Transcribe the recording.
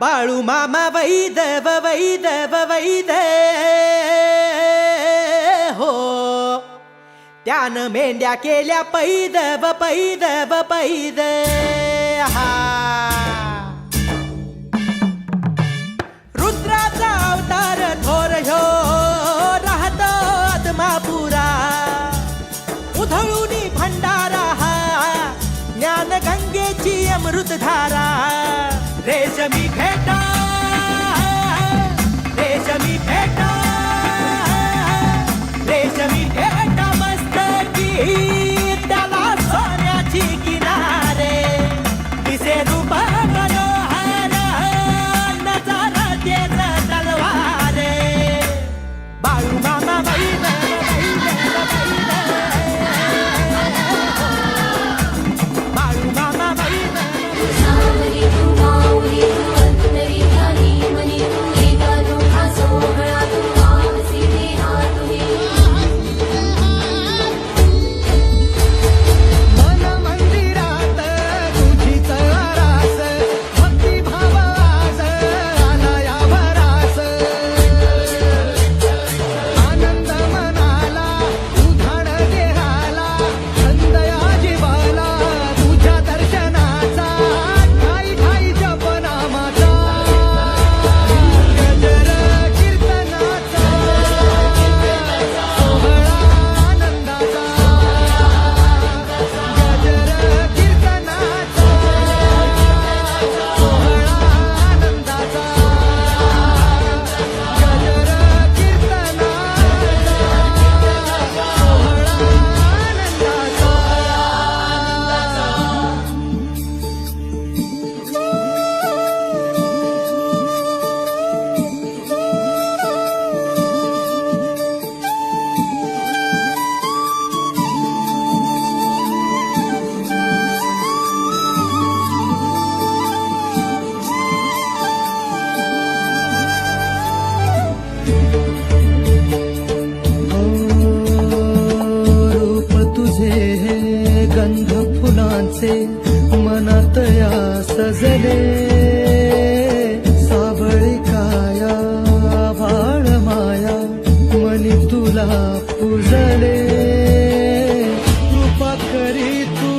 ಬಾಳು ಮಾಮ ವೈದವ ವೈದವ ವೈದೆ. हो त्यान मेंढ्या केल्या पैदव पैदव पैद हा रुद्राचा अवतार थोर ह्यो राहत आत्मापुरा उधळून भंडारा हा ज्ञान गंगेची अमृतधारा see. मनतया सजले साबळी काया भाळ माया मनी तुला पुजले. कृपा करी तू